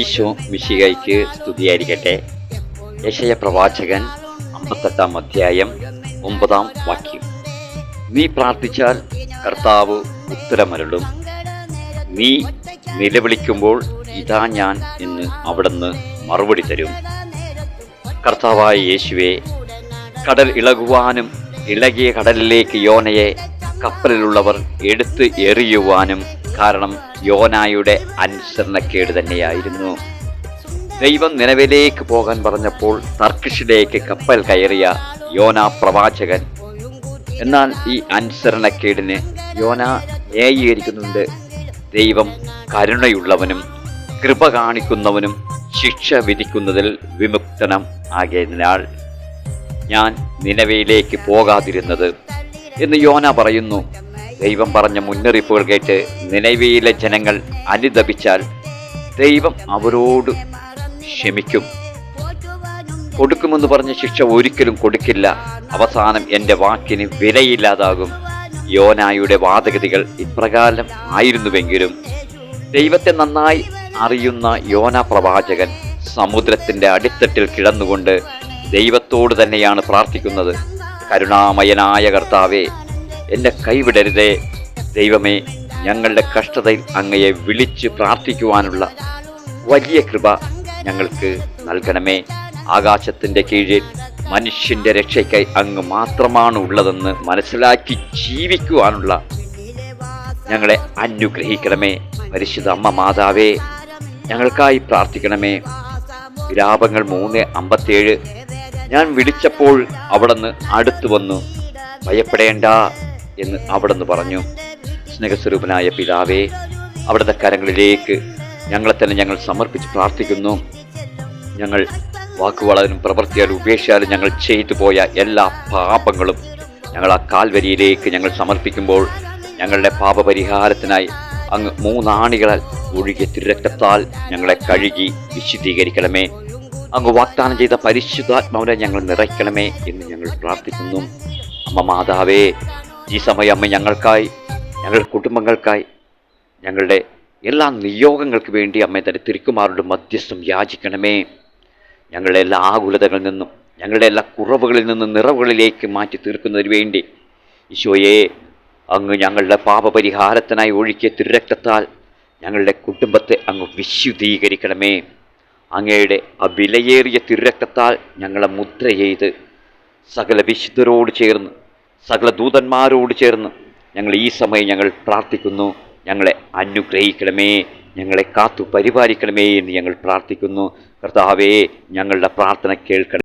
ഈശോ മിശികയ്ക്ക് സ്തുതിയായിരിക്കട്ടെ. യശയ പ്രവാചകൻ അമ്പത്തെട്ടാം അധ്യായം ഒമ്പതാം വാക്യം. നീ പ്രാർത്ഥിച്ചാൽ കർത്താവ് ഉത്തരമരുളും. നീ നിലവിളിക്കുമ്പോൾ ഇതാ ഞാൻ എന്ന് അവിടുന്ന് മറുപടി തരും. കർത്താവായ യേശുവെ കടൽ ഇളകുവാനും ഇളകിയ കടലിലേക്ക് യോനയെ കപ്പലിലുള്ളവർ എടുത്ത് എറിയുവാനും കാരണം യോനായുടെ അനുസരണക്കേട് തന്നെയായിരുന്നു. ദൈവം നിലവിലേക്ക് പോകാൻ പറഞ്ഞപ്പോൾ തർക്കിഷിലേക്ക് കപ്പൽ കയറിയ യോന പ്രവാചകൻ. എന്നാൽ ഈ അനുസരണക്കേടിന് യോന ന്യായീകരിക്കുന്നുണ്ട്. ദൈവം കരുണയുള്ളവനും കൃപ കാണിക്കുന്നവനും ശിക്ഷ വിധിക്കുന്നതിൽ വിമുക്തനം ആകിയതിനാൽ ഞാൻ നിലവിലേക്ക് പോകാതിരുന്നത് എന്ന് യോന പറയുന്നു. ദൈവം പറഞ്ഞ മുന്നറിയിപ്പുകൾ കേട്ട് നിലവിയിലെ ജനങ്ങൾ അനുദപിച്ചാൽ ദൈവം അവരോട് ക്ഷമിക്കും. കൊടുക്കുമെന്ന് പറഞ്ഞ ശിക്ഷ ഒരിക്കലും കൊടുക്കില്ല. അവസാനം എന്റെ വാക്കിന് വിലയില്ലാതാകും. യോനായുടെ വാദഗതികൾ ഇപ്രകാരം ആയിരുന്നുവെങ്കിലും ദൈവത്തെ നന്നായി അറിയുന്ന യോന പ്രവാചകൻ സമുദ്രത്തിന്റെ അടിത്തട്ടിൽ കിടന്നുകൊണ്ട് ദൈവത്തോട് തന്നെയാണ് പ്രാർത്ഥിക്കുന്നത്. കരുണാമയനായ കർത്താവെ എന്നെ കൈവിടരുതേ. ദൈവമേ ഞങ്ങളുടെ കഷ്ടതയിൽ അങ്ങയെ വിളിച്ച് പ്രാർത്ഥിക്കുവാനുള്ള വലിയ കൃപ ഞങ്ങൾക്ക് നൽകണമേ. ആകാശത്തിന്റെ കീഴിൽ മനുഷ്യന്റെ രക്ഷയ്ക്കായി അങ്ങ് മാത്രമാണ് ഉള്ളതെന്ന് മനസ്സിലാക്കി ജീവിക്കുവാനുള്ള ഞങ്ങളെ അനുഗ്രഹിക്കണമേ. പരിശുദ്ധ അമ്മ മാതാവേ ഞങ്ങൾക്കായി പ്രാർത്ഥിക്കണമേ. വിലാപങ്ങൾ മൂന്ന് അമ്പത്തേഴ് ഞാൻ വിളിച്ചപ്പോൾ അവിടുന്ന് അടുത്തു വന്നു. ഭയപ്പെടേണ്ട എന്ന് അവിടുന്ന് പറഞ്ഞു. സ്നേഹസ്വരൂപനായ പിതാവേ അവിടുത്തെ കരങ്ങളിലേക്ക് ഞങ്ങളെ തന്നെ ഞങ്ങൾ സമർപ്പിച്ച് പ്രാർത്ഥിക്കുന്നു. ഞങ്ങൾ വാക്കുവളരും പ്രവൃത്തിയാലും ഉപേക്ഷയാലും ഞങ്ങൾ ചെയ്തു പോയ എല്ലാ പാപങ്ങളും ഞങ്ങൾ ആ കാൽവരിയിലേക്ക് ഞങ്ങൾ സമർപ്പിക്കുമ്പോൾ ഞങ്ങളുടെ പാപപരിഹാരത്തിനായി അങ്ങ് മൂന്നാണികളാൽ ഒഴുകിയ തിരക്കത്താൽ ഞങ്ങളെ കഴുകി വിശുദ്ധീകരിക്കണമേ. അങ്ങ് വാഗ്ദാനം ചെയ്ത പരിശുദ്ധാത്മാവിനെ ഞങ്ങൾ നിറയ്ക്കണമേ എന്ന് ഞങ്ങൾ പ്രാർത്ഥിക്കുന്നു. അമ്മ മാതാവേ ഈ സമയം അമ്മ ഞങ്ങൾക്കായി ഞങ്ങളുടെ കുടുംബങ്ങൾക്കായി ഞങ്ങളുടെ എല്ലാ നിയോഗങ്ങൾക്ക് വേണ്ടി അമ്മ തന്നെ തിരുക്കുമാരുടെ മധ്യസ്ഥം യാചിക്കണമേ. ഞങ്ങളുടെ എല്ലാ ആകുലതകളിൽ നിന്നും ഞങ്ങളുടെ എല്ലാ കുറവുകളിൽ നിന്നും നിറവുകളിലേക്ക് മാറ്റി തീർക്കുന്നതിന് വേണ്ടി ഈശോയെ അങ്ങ് ഞങ്ങളുടെ പാപപരിഹാരത്തിനായി ഒഴുക്കിയ തിരുരക്തത്താൽ ഞങ്ങളുടെ കുടുംബത്തെ അങ്ങ് വിശുദ്ധീകരിക്കണമേ. അങ്ങയുടെ ആ വിലയേറിയ തിരുരക്തത്താൽ ഞങ്ങളെ മുദ്ര ചെയ്ത് സകല വിശുദ്ധരോട് ചേർന്ന് സകല ദൂതന്മാരോട് ചേർന്ന് ഞങ്ങൾ ഈ സമയം ഞങ്ങൾ പ്രാർത്ഥിക്കുന്നു. ഞങ്ങളെ അനുഗ്രഹിക്കണമേ. ഞങ്ങളെ കാത്തു പരിപാലിക്കണമേ എന്ന് ഞങ്ങൾ പ്രാർത്ഥിക്കുന്നു. കർത്താവേ ഞങ്ങളുടെ പ്രാർത്ഥന കേൾക്കണം